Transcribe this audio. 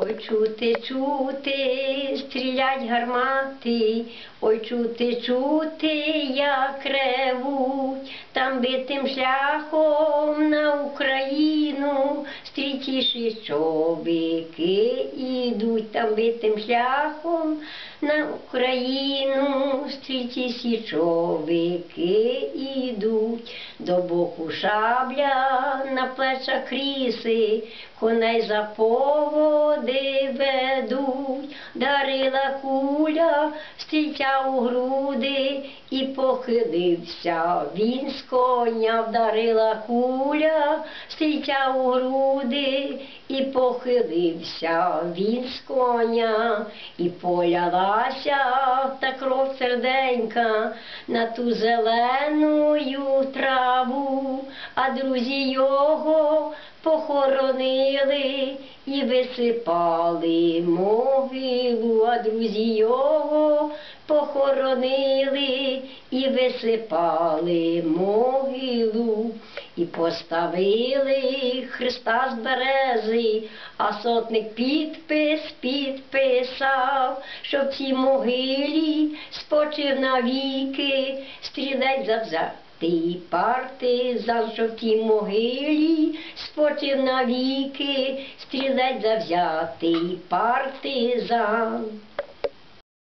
Ой, чути, чути, стрілять гармати, ой, чути, чути, як ревуть, там битим шляхом на Україну, стрітіші чобіки ідуть, там битим шляхом на Україну, стрітіші чобіки ідуть, до боку шабля, на плечах ріси, коней за поводи ведуть, дарила куля, стрільця у груди і похилився. Він з коня вдарила куля, стрільця у груди і похилився. Він з коня і полялася та кров серденька на ту зеленую траву, а друзі його похоронили і висипали могилу, а друзі його похоронили і висипали могилу, і поставили Христа з берези, а сотник підпис підписав, що в цій могилі спочив навіки, стрілець завзяв. Ти парти за в могилі спочив навіки, стрілець завзятий партизан.